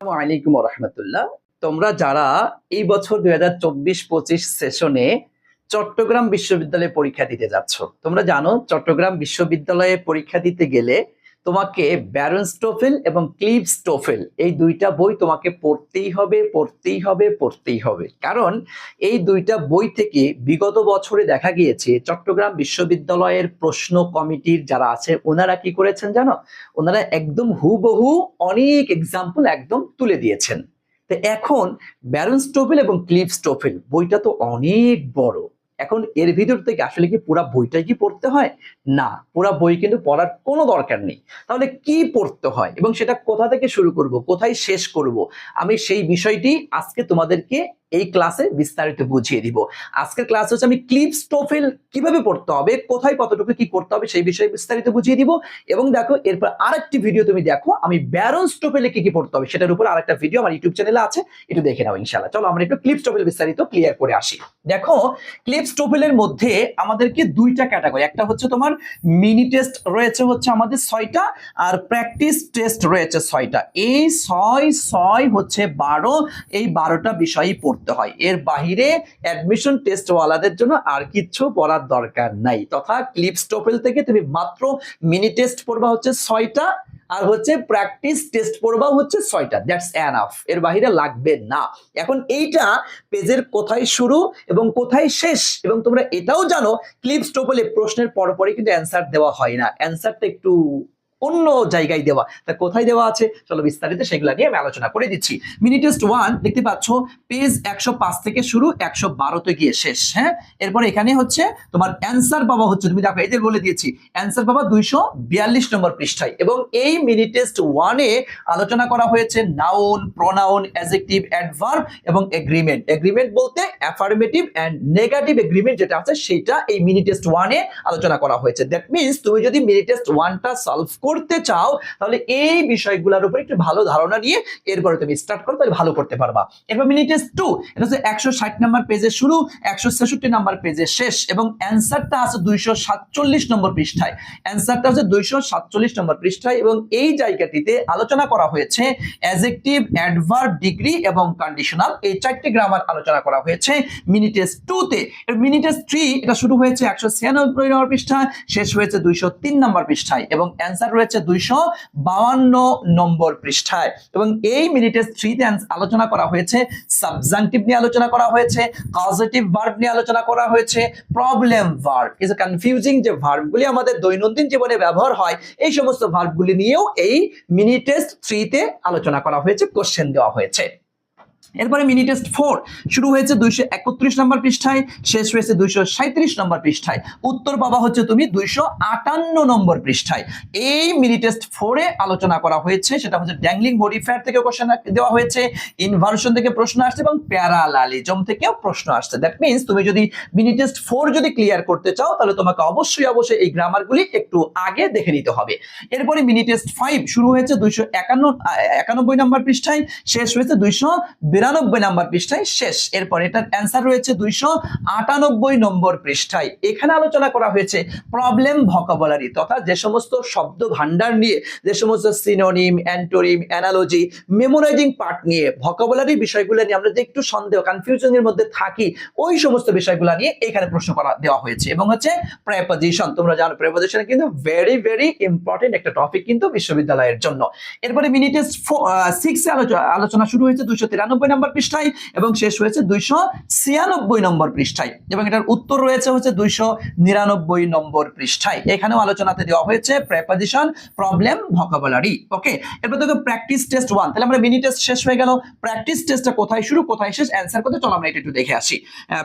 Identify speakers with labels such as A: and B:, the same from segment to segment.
A: আলাইকুম রহমতুল্লাহ। তোমরা যারা এই বছর দুই হাজার চব্বিশ পঁচিশ সেশনে চট্টগ্রাম বিশ্ববিদ্যালয়ে পরীক্ষা দিতে যাচ্ছ, তোমরা জানো চট্টগ্রাম বিশ্ববিদ্যালয়ে পরীক্ষা দিতে গেলে তোমাকে ব্যারন স্টোফেল এবং ক্লিভ স্টোফেল এই দুইটা বই তোমাকে পড়তেই হবে পড়তেই হবে পড়তেই হবে। কারণ এই দুইটা বই থেকে বিগত বছরে দেখা গিয়েছে, চট্টগ্রাম বিশ্ববিদ্যালয়ের প্রশ্ন কমিটির যারা আছে, ওনারা কি করেছেন জানো? ওনারা একদম হুবহু অনেক এক্সাম্পল একদম তুলে দিয়েছেন। তো এখন ব্যারন স্টোফেল এবং ক্লিভ স্টোফেল বইটা তো অনেক বড়। এখন এর ভিতর থেকে আসলে কি পুরা বইটাই কি পড়তে হয়? না, পুরা বই কিন্তু পড়ার কোনো দরকার নেই। তাহলে কি পড়তে হয় এবং সেটা কোথা থেকে শুরু করব? কোথায় শেষ করব? আমি সেই বিষয়টি আজকে তোমাদেরকে এই ক্লাসে বিস্তারিত বুঝিয়ে দিব। আজকের ক্লাস হচ্ছে আমি ক্লিপ স্টোফেল কীভাবে পড়তে হবে, কোথায় কতটুকু কি করতে হবে সেই বিষয়ে বিস্তারিত বুঝিয়ে দিব। এবং দেখো, এরপর আরেকটি ভিডিও তুমি দেখো, আমি ব্যারন স্টোফেলে কি কি পড়তে হবে, সেটার উপর আরেকটা ভিডিও আমার ইউটিউব চ্যানেলে আছে, একটু দেখে নাও ইনশাআল্লাহ। চলো আমরা একটু ক্লিপ স্টোফেল বিস্তারিত ক্লিয়ার করে আসি। দেখো ক্লিপ স্টোফেলের মধ্যে আমাদেরকে দুইটা ক্যাটাগরি একটা হচ্ছে তোমার মিনি টেস্ট রয়েছে হচ্ছে আমাদের ছয়টা, আর প্র্যাকটিস টেস্ট রয়েছে ছয়টা। এই ছয় ছয় হচ্ছে বারো, এই বারোটা বিষয়ই পড়তে হয়। এর বাহিরে অ্যাডমিশন টেস্ট ওয়ালাদের জন্য আর কিচ্ছু পড়ার দরকার নাই। তথা ক্লিপ স্টোফেল থেকে তুমি মাত্র মিনি টেস্ট পড়বা হচ্ছে ছয়টা আর হচ্ছে প্র্যাকটিস টেস্ট পড়বা হচ্ছে ছয়টা। দ্যাটস অ্যানাফ এর বাহিরে লাগবে না। এখন এইটা পেজের কোথায় শুরু এবং কোথায় শেষ? এবং তোমরা এটাও জানো ক্লিপ স্টোপলে প্রশ্নের পরপরই কিন্তু অ্যান্সার দেওয়া হয় না। অ্যান্সারটা একটু অন্য জায়গায় দেওয়া। তা কোথায় দেওয়া আছে? চলো বিস্তারিত সেগুলো নিয়ে আমি আলোচনা করে দিচ্ছি। মিনি টেস্ট ওয়ান দেখতে পাচ্ছ পেজ একশো পাঁচ থেকে শুরু, একশো বারোতে গিয়ে শেষ হ্যাঁ? এরপর এখানে হচ্ছে তোমার অ্যান্সার পাবা হচ্ছে, তুমি দেখো এদের বলে দিয়েছি অ্যান্সার পাবা দুইশো বিয়াল্লিশ নম্বর পৃষ্ঠায়। এবং এই মিনি টেস্ট ওয়ানে আলোচনা করা হয়েছে নাউন প্রোনাউন অ্যাজেক্টিভ অ্যাডভার্ব এবং এগ্রিমেন্ট এগ্রিমেন্ট বলতে অ্যাফার্মেটিভ অ্যান্ড নেগেটিভ এগ্রিমেন্ট যেটা আছে সেটা এই মিনি টেস্ট ওয়ানে আলোচনা করা হয়েছে। দ্যাট মিনস তুমি যদি মিনি টেস্ট ওয়ানটা সলভ করতে চাও, তাহলে এই বিষয়গুলোর উপর একটু ভালো ধারণা নিয়ে এরপরে তুমি স্টার্ট করো, তাহলে ভালো করতে পারবা। এরপর মিনি টেস্ট টু এটা হচ্ছে একশো ষাট নাম্বার পেজে শুরু, একশো ছেষট্টি নাম্বার পেজে শেষ, এবং অ্যান্সারটা আছে দুইশো সাতচল্লিশ নম্বর পৃষ্ঠায়। অ্যান্সারটা হচ্ছে দুইশো সাতচল্লিশ নম্বর পৃষ্ঠায়, এবং এই জায়গাটিতে আলোচনা করা হয়েছে অ্যাজেক্টিভ অ্যাডভার্ব ডিগ্রি এবং কন্ডিশনাল এই চারটি গ্রামার আলোচনা করা হয়েছে মিনি টেস্ট টু তে। মিনি টেস্ট থ্রি এটা শুরু হয়েছে একশো ছিয়ানব্বই নম্বর পৃষ্ঠায়, শেষ হয়েছে দুইশো তিন নম্বর পৃষ্ঠায়, এবং অ্যান্সার রয়েছে দুইশো নম্বর পৃষ্ঠায়। এবং এই মিনিটের থ্রি টেন্স আলোচনা করা হয়েছে সাবজাংটিভ নিয়ে আলোচনা করা হয়েছে পজিটিভ ভার্ব নিয়ে আলোচনা করা হয়েছে প্রবলেম ভার্ব ইজ কনফিউজিং যে ভার্বগুলি আমাদের দৈনন্দিন জীবনে ব্যবহার হয়, এই সমস্ত ভার্বগুলি নিয়েও এই মিনিটেস্ট থ্রিতে আলোচনা করা হয়েছে কোশ্চেন দেওয়া হয়েছে। এরপরে মিনি টেস্ট ফোর শুরু হয়েছে দুইশো একত্রিশ নম্বর পৃষ্ঠায়, শেষ হয়েছে দুইশো সাঁত্রিশ নম্বর পৃষ্ঠায়। উত্তর পাবা হচ্ছে তুমি দুইশো আটান্ন নম্বর পৃষ্ঠায়। এই মিনি টেস্ট ফোরে আলোচনা করা হয়েছে, সেটা হচ্ছে ড্যাংলিং মডিফায়ার থেকে কোশ্চেন দেওয়া হয়েছে ইনভার্সন থেকে প্রশ্ন আসছে এবং প্যারালালিজম থেকেও প্রশ্ন আসছে। দ্যাট মিনস তুমি যদি মিনি টেস্ট ফোর যদি ক্লিয়ার করতে চাও, তাহলে তোমাকে অবশ্যই অবশ্যই এই গ্রামারগুলি একটু আগে দেখে নিতে হবে। এরপরে মিনি টেস্ট ফাইভ শুরু হয়েছে দুইশো একান্ন, একানব্বই নম্বর পৃষ্ঠায়, শেষ হয়েছে দুইশো বিরানব্বই নম্বর পৃষ্ঠায় শেষ। এরপর এটার অ্যান্সার রয়েছে দুইশো আটানব্বই নম্বর পৃষ্ঠায়। এখানে আলোচনা করা হয়েছে প্রবলেম ভকাবলারি তথা যে সমস্ত শব্দ ভান্ডার নিয়ে, যে সমস্ত synonym antonym analogy memorising part নিয়ে ভকাবলারি বিষয়গুলো নিয়ে আমরা যে একটু সন্দেহ কনফিউশনের মধ্যে থাকি, ওই সমস্ত বিষয়গুলো নিয়ে এখানে প্রশ্ন করা, দেওয়া হয়েছে। এবং হচ্ছে প্রেপোজিশন তোমরা জানো প্রেপোজিশন কিন্তু ভেরি ভেরি ইম্পর্টেন্ট একটা টপিক কিন্তু বিশ্ববিদ্যালয়ের জন্য। এরপরে মিনিটেস সিক্সে আলোচনা শুরু হয়েছে দুইশো তিরানব্বই নম্বর পৃষ্ঠায় এবং শেষ হয়েছে দুইশো ছিয়ানব্বই নম্বর পৃষ্ঠায়। এবং এটার উত্তর রয়েছে হচ্ছে দুইশো নিরানব্বই নম্বর পৃষ্ঠায়। এখানেও আলোচনাতে দেওয়া হয়েছে প্রেপোজিশন প্রবলেম ভকাবুলারি ওকে এরপর দেখো প্র্যাকটিস টেস্ট ওয়ান তাহলে আমরা মিনি টেস্ট শেষ হয়ে গেল। প্র্যাকটিস টেস্টটা কোথায় শুরু, কোথায় শেষ? অ্যান্সার করতে চলো আমরা একটু দেখে আসি।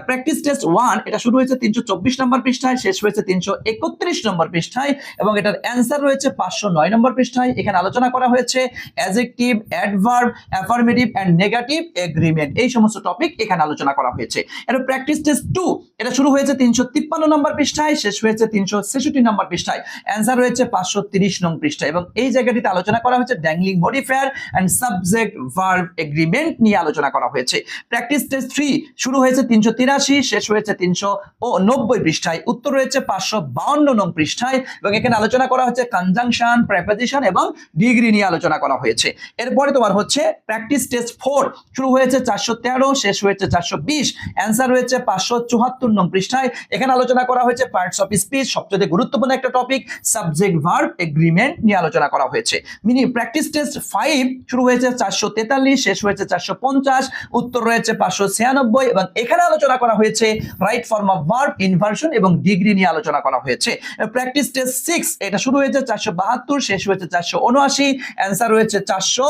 A: প্র্যাকটিস টেস্ট ওয়ান এটা শুরু হয়েছে তিনশো চব্বিশ নম্বর পৃষ্ঠায়, শেষ হয়েছে তিনশো একত্রিশ নম্বর পৃষ্ঠায় এবং এটার অ্যান্সার রয়েছে পাঁচশো নয় নম্বর পৃষ্ঠায়। এখানে আলোচনা করা হয়েছে adjective adverb affirmative and negative agreement এই সমস্ত টপিক এখানে আলোচনা করা হয়েছে। এর প্র্যাকটিস টেস্ট টু এটা শুরু হয়েছে তিনশো তিপ্পান্ন নম্বর পৃষ্ঠায়, শেষ হয়েছে তিনশো ছেষট্টি নম্বর পৃষ্ঠায়। অ্যান্সার হয়েছে পাঁচশো তিরিশ নং পৃষ্ঠায় এবং এই জায়গাটিতে আলোচনা করা হয়েছে dangling modifier and subject verb agreement নিয়ে আলোচনা করা হয়েছে। প্র্যাকটিস টেস্ট থ্রি শুরু হয়েছে তিনশো তিরাশি, শেষ হয়েছে তিনশো ও নব্বই পৃষ্ঠায়। উত্তর রয়েছে পাঁচশো বাউন্ন নং পৃষ্ঠায় এবং এখানে আলোচনা করা হচ্ছে কনজাংশন প্রেপোজিশন এবং ডিগ্রি নিয়ে আলোচনা করা হয়েছে। এরপরে তোমার হচ্ছে প্র্যাকটিস টেস্ট ফোর শুরু হয়েছে চারশো তেরো, শেষ হয়েছে চারশো বিশ অ্যান্সার হয়েছে পাঁচশো চুয়াত্তর নং পৃষ্ঠায়। এখানে আলোচনা করা হয়েছে পার্টস অফ স্পিচ সবচেয়ে গুরুত্বপূর্ণ একটা টপিক সাবজেক্ট ভার্ব এগ্রিমেন্ট নিয়ে আলোচনা করা হয়েছে। মিনি প্র্যাকটিস টেস্ট ফাইভ শুরু হয়েছে চারশো তেতাল্লিশ, শেষ হয়েছে চারশো পঞ্চাশ, উত্তর রয়েছে পাঁচশো ছিয়ানব্বই এবং এখানে আলোচনা করা হয়েছে right form of verb inversion এবং ডিগ্রি নিয়ে আলোচনা করা হয়েছে। প্র্যাকটিস টেস্ট সিক্স এটা শুরু হয়েছে চারশো বাহাত্তর, শেষ হয়েছে চারশো উনআশি অ্যান্সার হয়েছে চারশো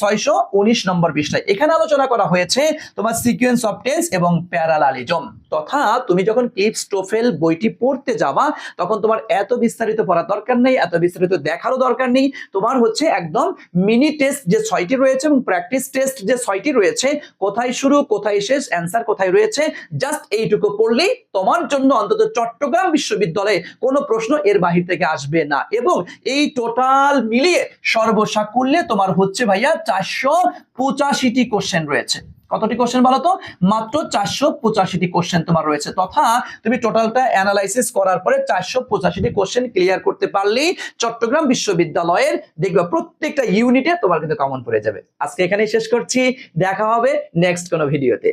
A: ছয়শো, উনিশ নম্বর পৃষ্ঠায়। এখানে আলোচনা করা হয়েছে তোমার সিকুয়েন্স অফ টেন্স এবং প্যারালালিজম তথা তুমি যখন ক্লিপস টোফেল বইটি পড়তে যাবা, তখন তোমার এত বিস্তারিত পড়ার দরকার নেই, এত বিস্তারিত দেখারও দরকার নেই। তোমার হচ্ছে একদম মিনি টেস্ট যে ছয়টি রয়েছে এবং প্র্যাকটিস টেস্ট যে ছয়টি রয়েছে, কোথায় শুরু, কোথায় শেষ অ্যান্সার কোথায় রয়েছে জাস্ট এইটুকু পড়লেই তোমার জন্য অন্তত চট্টগ্রাম বিশ্ববিদ্যালয়ে কোনো প্রশ্ন এর বাহির থেকে আসবে না। এবং এই টোটাল মিলিয়ে সর্বসাকুল্যে তোমার হচ্ছে ভাইয়া চারশো পঁচাশিটি কোশ্চেন রয়েছে। কতটি কোশ্চেন বলো তো? মাত্র চারশো পঁচাশিটি কোশ্চেন তোমার রয়েছে, তথা তুমি টোটালটা অ্যানালাইসিস করার পরে চারশো পঁচাশিটি কোশ্চেন ক্লিয়ার করতে পারলেই চট্টগ্রাম বিশ্ববিদ্যালয়ের দেখবে প্রত্যেকটা ইউনিটে তোমার কিন্তু কমন পড়ে যাবে। আজকে এখানেই শেষ করছি, দেখা হবে নেক্সট কোনো ভিডিওতে